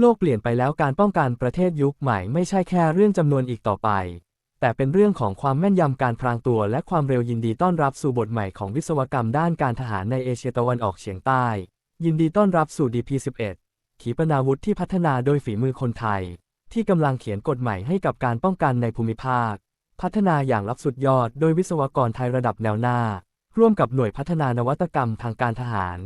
โลกเปลี่ยนไปแล้วการป้องกันประเทศยุคใหม่ไม่ใช่แค่เรื่องจำนวนอีกต่อไป แต่เป็นเรื่องของความแม่นยำการพรางตัวและความเร็วยินดีต้อนรับสู่บทใหม่ของวิศวกรรมด้านการทหารในเอเชียตะวันออกเฉียงใต้ ยินดีต้อนรับสู่ DP11 ขีปนาวุธที่พัฒนาโดยฝีมือคนไทย ที่กำลังเขียนกฎใหม่ให้กับการป้องกันในภูมิภาค พัฒนาอย่างลับสุดยอด โดยวิศวกรไทยระดับแนวหน้า ร่วมกับหน่วยพัฒนานวัตกรรมทางการทหาร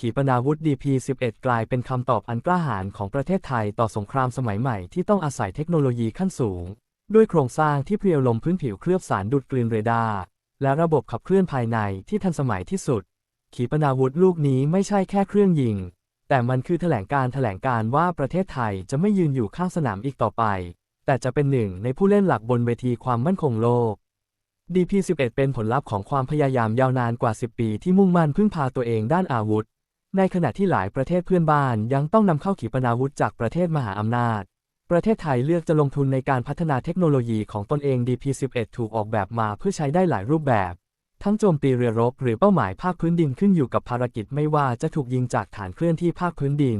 ขีปนาวุธ DP11 กลายเป็นคำตอบอันกล้าหาญของประเทศไทยต่อสงครามสมัยใหม่ที่ต้องอาศัยเทคโนโลยีขั้นสูง ด้วยโครงสร้างที่เพรียวลมพื้นผิวเคลือบสารดูดกลืนเรดาร์และระบบขับเคลื่อนภายในที่ทันสมัยที่สุด ขีปนาวุธลูกนี้ไม่ใช่แค่เครื่องยิง แต่มันคือแถลงการแถลงการว่าประเทศไทยจะไม่ยืนอยู่ข้างสนามอีกต่อไป แต่จะเป็นหนึ่งในผู้เล่นหลักบนเวทีความมั่นคงโลก DP11 เป็นผลลัพธ์ของความพยายามยาวนานกว่า 10 ปีที่มุ่งมั่นพึ่งพาตัวเองด้านอาวุธ ในขณะที่หลายประเทศเพื่อนบ้านยังต้องนำเข้าขีปนาวุธจากประเทศมหาอำนาจ ประเทศไทยเลือกจะลงทุนในการพัฒนาเทคโนโลยีของตนเอง DP11 ถูกออกแบบมาเพื่อใช้ได้หลายรูปแบบ ทั้งโจมตีเรือรบหรือเป้าหมายภาคพื้นดินขึ้นอยู่กับภารกิจไม่ว่าจะถูกยิงจากฐานเคลื่อนที่ภาคพื้นดิน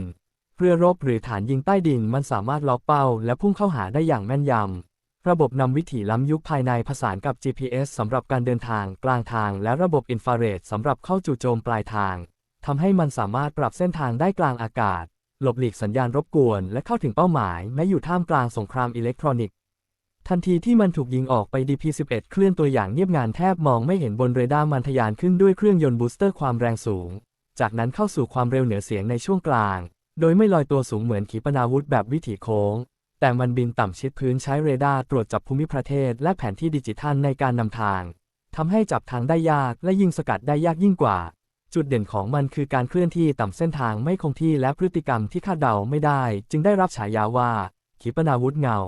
เรือรบหรือฐานยิงใต้ดินมันสามารถล็อกเป้า และพุ่งเข้าหาได้อย่างแม่นยำ ระบบนำวิถีล้ำยุคภายในผสานกับ GPS สำหรับการเดินทางกลางทาง และระบบอินฟราเรดสำหรับเข้าจู่โจมปลายทาง ทำให้มันสามารถปรับเส้นทางได้กลางอากาศ หลบหลีกสัญญาณรบกวน และเข้าถึงเป้าหมายแม้อยู่ท่ามกลางสงครามอิเล็กทรอนิกส์ ทันทีที่มันถูกยิงออกไป DP-11 เคลื่อนตัวอย่างเงียบงานแทบมองไม่เห็นบนเรดาร์มันทะยานขึ้นด้วยเครื่องยนต์บูสเตอร์ความแรงสูง จากนั้นเข้าสู่ความเร็วเหนือเสียงในช่วงกลาง โดยไม่ลอยตัวสูงเหมือนขีปนาวุธแบบวิถีโค้ง แต่มันบินต่ำชิดพื้นใช้เรดาร์ตรวจจับภูมิประเทศ และแผนที่ดิจิทัลในการนำทางทำให้จับทางได้ยากและยิงสกัดได้ยากยิ่งกว่า จุดเด่นของมันคือการเคลื่อนที่ต่ำเส้นทางไม่คงที่และพฤติกรรมที่คาดเดาไม่ได้ จึงได้รับฉายาว่า ขีปนาวุธเงา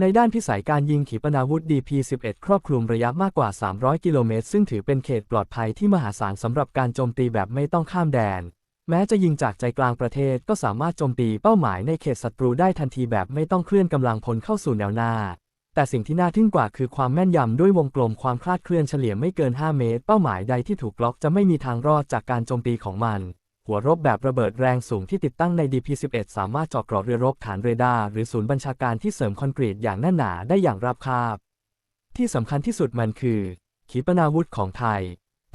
ในด้านพิสัยการยิงขีปนาวุธ DP-11 ครอบคลุมระยะมากกว่า 300 กิโลเมตร ซึ่งถือเป็นเขตปลอดภัยที่มหาศาลสำหรับการโจมตีแบบไม่ต้องข้ามแดน แม้จะยิงจากใจกลางประเทศก็สามารถโจมตีเป้าหมายในเขตศัตรูได้ทันทีแบบไม่ต้องเคลื่อนกำลังพลเข้าสู่แนวหน้า แต่สิ่งที่น่าทึ่งกว่าคือความแม่นยำด้วยวงกลมความคลาดเคลื่อนเฉลี่ยไม่เกิน 5 เมตร เป้าหมายใดที่ถูกล็อกจะไม่มีทางรอดจากการโจมตีของมัน หัวรบแบบระเบิดแรงสูงที่ติดตั้งใน DP-11 สามารถเจาะเกราะเรือรบฐานเรดาร์หรือศูนย์บัญชาการที่เสริมคอนกรีตอย่างแน่นหนาได้อย่างราบคาบ ที่สำคัญที่สุดมันคือ ขีปนาวุธของไทย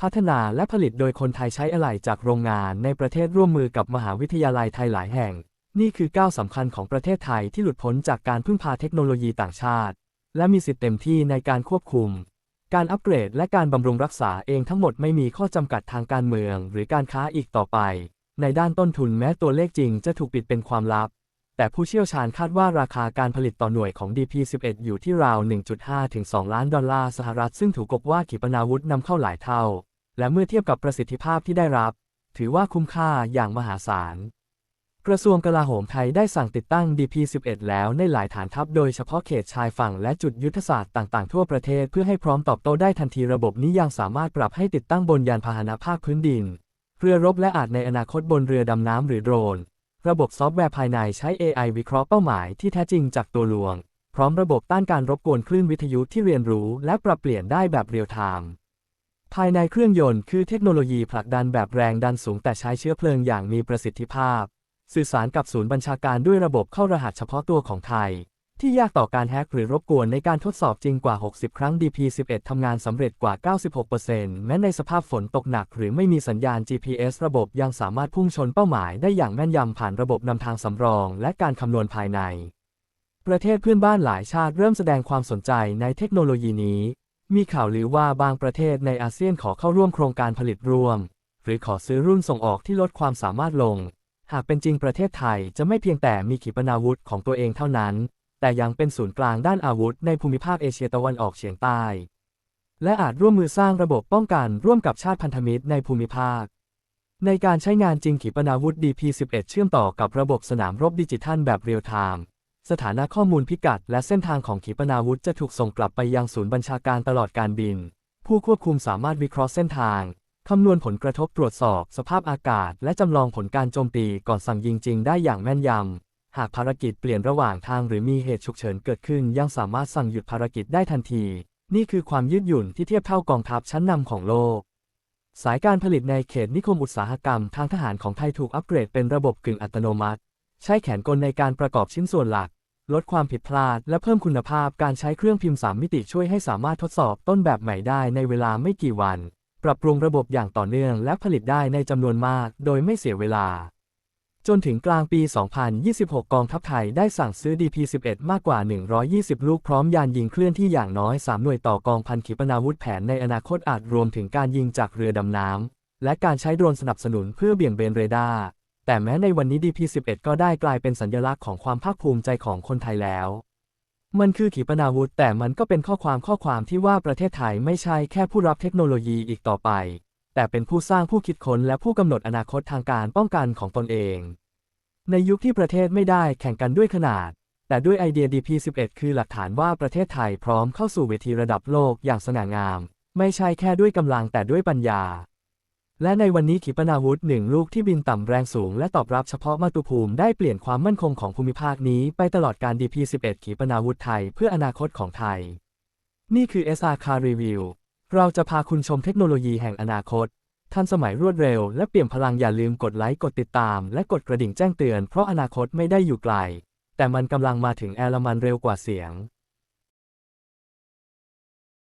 พัฒนาและผลิตโดยคนไทยใช้อะไหล่จากโรงงานในประเทศร่วมมือกับมหาวิทยาลัยไทยหลายแห่ง นี่คือก้าวสำคัญของประเทศไทยที่หลุดพ้นจากการพึ่งพาเทคโนโลยีต่างชาติ และมีสิทธิ์เต็มที่ในการควบคุม การอัปเกรดและการบำรุงรักษาเองทั้งหมดไม่มีข้อจำกัดทางการเมืองหรือการค้าอีกต่อไป ในด้านต้นทุนแม้ตัวเลขจริงจะถูกปิดเป็นความลับ แต่ผู้เชี่ยวชาญคาดว่าราคาการผลิตต่อหน่วยของ DP-11 อยู่ที่ราว 1.5 ถึง 2 ล้านดอลลาร์สหรัฐซึ่งถูกกบว่าขีปนาวุธนำเข้าหลายเท่า และเมื่อเทียบกับประสิทธิภาพที่ได้รับ ถือว่าคุ้มค่าอย่างมหาศาล กระทรวงกลาโหมไทยได้สั่งติดตั้ง DP-11 แล้วในหลายฐานทัพโดยเฉพาะเขตชายฝั่งและจุดยุทธศาสตร์ต่างๆ ทั่วประเทศเพื่อให้พร้อมตอบโต้ได้ทันทีระบบนี้ยังสามารถปรับให้ติดตั้งบนยานพาหนะภาคพื้นดิน เรือรบและอาจในอนาคตบนเรือดำน้ำหรือโดรน ระบบซอฟต์แวร์ภายในใช้ AI วิเคราะห์เป้าหมายที่แท้จริงจากตัวลวง พร้อมระบบต้านการรบกวนคลื่นวิทยุที่เรียนรู้ และปรับเปลี่ยนได้แบบเรียลไทม์ภายในเครื่องยนต์คือเทคโนโลยีผลักดันแบบแรงดันสูงแต่ใช้เชื้อเพลิงอย่างมีประสิทธิภาพ สื่อสารกับศูนย์บัญชาการด้วยระบบเข้ารหัสเฉพาะตัวของไทย ที่ยากต่อการแฮกหรือรบกวนในการทดสอบจริงกว่า 60 ครั้ง DP-11 ทำงานสำเร็จกว่า 96%แม้ในสภาพฝนตกหนักหรือไม่มีสัญญาณ GPS ระบบยังสามารถพุ่งชนเป้าหมายได้อย่างแม่นยำผ่านระบบนำทางสำรองและการคำนวณภายใน ประเทศเพื่อนบ้านหลายชาติเริ่มแสดงความสนใจในเทคโนโลยีนี้ มีข่าวลือว่าบางประเทศในอาเซียนขอเข้าร่วมโครงการผลิตรวม หรือขอซื้อรุ่นส่งออกที่ลดความสามารถลง หากเป็นจริงประเทศไทยจะไม่เพียงแต่มีขีปนาวุธของตัวเองเท่านั้น แต่ยังเป็นศูนย์กลางด้านอาวุธในภูมิภาคเอเชียตะวันออกเฉียงใต้ และอาจร่วมมือสร้างระบบป้องกันร่วมกับชาติพันธมิตรในภูมิภาค ในการใช้งานจริงขีปนาวุธ DP-11 เชื่อมต่อกับระบบสนามรบดิจิทัลแบบเรียลไทม์สถานะข้อมูลพิกัดและเส้นทางของขีปนาวุธจะถูกส่งกลับไปยังศูนย์บัญชาการตลอดการบิน ผู้ควบคุมสามารถวิเคราะห์เส้นทาง คำนวณผลกระทบตรวจสอบ สภาพอากาศ และจำลองผลการโจมตีก่อนสั่งยิงจริงได้อย่างแม่นยำ หากภารกิจเปลี่ยนระหว่างทางหรือมีเหตุฉุกเฉินเกิดขึ้น ยังสามารถสั่งหยุดภารกิจได้ทันที นี่คือความยืดหยุ่นที่เทียบเท่ากองทัพชั้นนำของโลก สายการผลิตในเขตนิคมอุตสาหกรรมทางทหารของไทยถูกอัปเกรดเป็นระบบกึ่งอัตโนมัติ ใช้แขนกลในการประกอบชิ้นส่วนหลัก ลดความผิดพลาด และเพิ่มคุณภาพการใช้เครื่องพิมพ์ 3 มิติช่วยให้สามารถทดสอบต้นแบบใหม่ได้ในเวลาไม่กี่วัน ปรับปรุงระบบอย่างต่อเนื่องและผลิตได้ในจำนวนมากโดยไม่เสียเวลา จนถึงกลางปี 2026 กองทัพไทยได้สั่งซื้อ DP-11 มากกว่า 120 ลูกพร้อมยานยิงเคลื่อนที่อย่างน้อย 3 หน่วยต่อกองพันขีปนาวุธแผนในอนาคตอาจรวมถึงการยิงจากเรือดำน้ำและการใช้โดรนสนับสนุนเพื่อเบี่ยงเบนเรดาร์แต่แม้ในวันนี้ DP-11 ก็ได้กลายเป็นสัญลักษณ์ของความภาคภูมิใจของคนไทยแล้ว มันคือขีปนาวุธแต่มันก็เป็นข้อความข้อความที่ว่าประเทศไทยไม่ใช่แค่ผู้รับเทคโนโลยีอีกต่อไป แต่เป็นผู้สร้างผู้คิดค้นและผู้กำหนดอนาคตทางการป้องกันของตนเอง ในยุคที่ประเทศไม่ได้แข่งกันด้วยขนาด แต่ด้วยไอเดีย DP11 คือหลักฐานว่าประเทศไทยพร้อมเข้าสู่เวทีระดับโลกอย่างสง่างาม ไม่ใช่แค่ด้วยกำลังแต่ด้วยปัญญา และในวันนี้ขีปนาวุธหนึ่งลูกที่บินต่ำแรงสูงและตอบรับเฉพาะมาตุภูมิได้เปลี่ยนความมั่นคงของภูมิภาคนี้ไปตลอดการ DP11 ขีปนาวุธไทยเพื่ออนาคตของไทย นี่คือ SR Car Review เราจะพาคุณชมเทคโนโลยีแห่งอนาคต ทันสมัยรวดเร็วและเปลี่ยมพลังอย่าลืมกดไลค์กดติดตาม และกดกระดิ่งแจ้งเตือนเพราะอนาคตไม่ได้อยู่ไกล แต่มันกำลังมาถึงแอร์ละมันเร็วกว่าเสียง